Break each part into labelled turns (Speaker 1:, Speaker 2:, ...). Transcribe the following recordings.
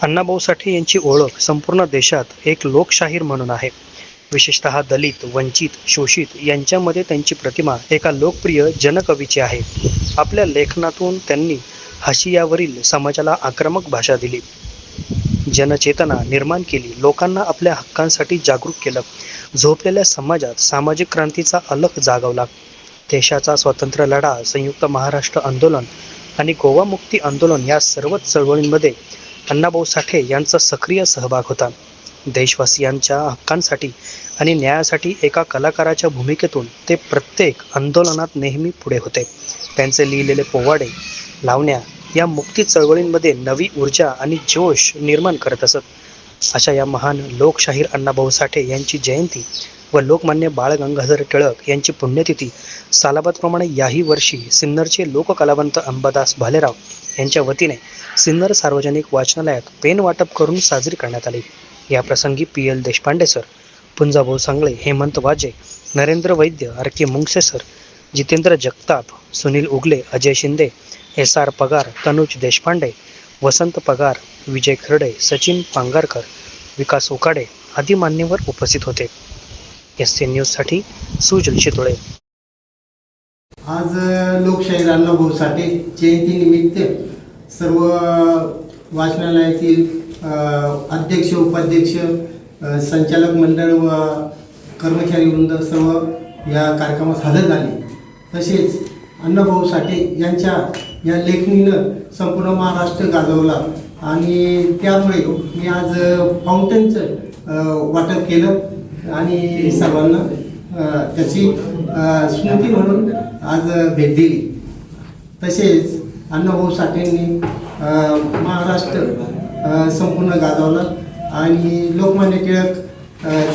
Speaker 1: अण्णाभाऊ साठे यांची ओळख संपूर्ण देशात एक लोकशाहीर म्हणून आहे. विशेषतः दलित वंचित शोषित यांच्यामध्ये त्यांची प्रतिमा एका लोकप्रिय जनकवीची आहे. आपल्या लेखनातून त्यांनी हशियावरील समाजाला आक्रमक भाषा दिली. जनचेतना निर्माण केली. लोकांना आपल्या हक्कांसाठी जागरूक केलं. झोपलेल्या समाजात सामाजिक क्रांतीचा अलख जागवला. देशाचा स्वातंत्र्य लढा संयुक्त महाराष्ट्र आंदोलन आणि गोवा मुक्ती आंदोलन या सर्वच चळवळींमध्ये अण्णाभाऊ साठे यांचा सक्रिय सहभाग होता. देशवासियांच्या हक्कांसाठी आणि न्यायासाठी एका कलाकाराच्या भूमिकेतून ते प्रत्येक आंदोलनात नेहमी पुढे होते. त्यांचे लिहिलेले पोवाडे लावण्या या मुक्ती चळवळींमध्ये नवी ऊर्जा आणि जोश निर्माण करत असत. अशा या महान लोकशाहीर अण्णाभाऊ साठे यांची जयंती व लोकमान्य बाळ गंगाधर टिळक यांची पुण्यतिथी सालाबादप्रमाणे याही वर्षी सिन्नरचे लोककलावंत अंबादास भालेराव यांच्या वतीने सिन्नर सार्वजनिक वाचनालयात पेन वाटप करून साजरी करण्यात आली. या प्रसंगी P L Deshpande sir Punjabhau Sangle Hemant Waje Narendra Vaidya R K Mungase sir Jitendra Jagtap Sunil Ugale Ajay Shinde S R Pagar Tanuj Deshpande वसंत पगार विजय खर्डे सचिन पांगारकर विकास उकाडे आदी मान्यवर उपस्थित होते. एस सी न्यूजसाठी सुजल शितोळे.
Speaker 2: आज लोकशाहीर अण्णाभाऊ साठे जयंतीनिमित्त सर्व वाचनालयातील अध्यक्ष उपाध्यक्ष संचालक मंडळ व कर्मचारी वृंद सर्व या कार्यक्रमात हजर झाले. तसेच अण्णाभाऊ साठे यांच्या या लेखणीनं संपूर्ण महाराष्ट्र गाजवला आणि त्यामुळे मी आज फाउंटनचं वाटप केलं आणि सर्वांना त्याची स्मृती म्हणून आज भेट दिली. तसेच अण्णाभाऊ साठेंनी महाराष्ट्र संपूर्ण गाजवला आणि लोकमान्य टिळक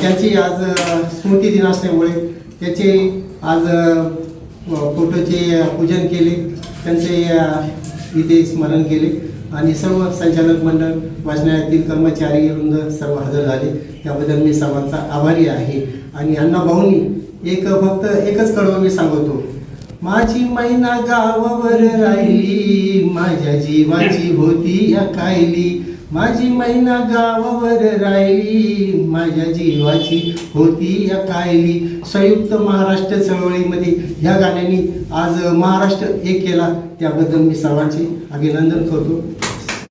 Speaker 2: त्यांची आज स्मृती दिन असल्यामुळे त्याचे आज फोटोचे पूजन केले. त्यांचे इथे स्मरण केले. आणि सर्व संचालक मंडळ वाचनालयातील कर्मचारी वृंद सर्व हजर झाले. त्याबद्दल मी सर्वांचा आभारी आहे. आणि अण्णाभाऊंनी एक फक्त एकच कडवं मी सांगतो. माझी मैना गावावर राहिली माझ्या जीवाची होती अकायली कायली. माझी मैना गावावर राहिली माझ्या जीवाची होती या कायली. संयुक्त महाराष्ट्र चळवळीमध्ये ह्या गाण्याने आज महाराष्ट्र एक केला. त्याबद्दल मी सर्वांचे अभिनंदन करतो.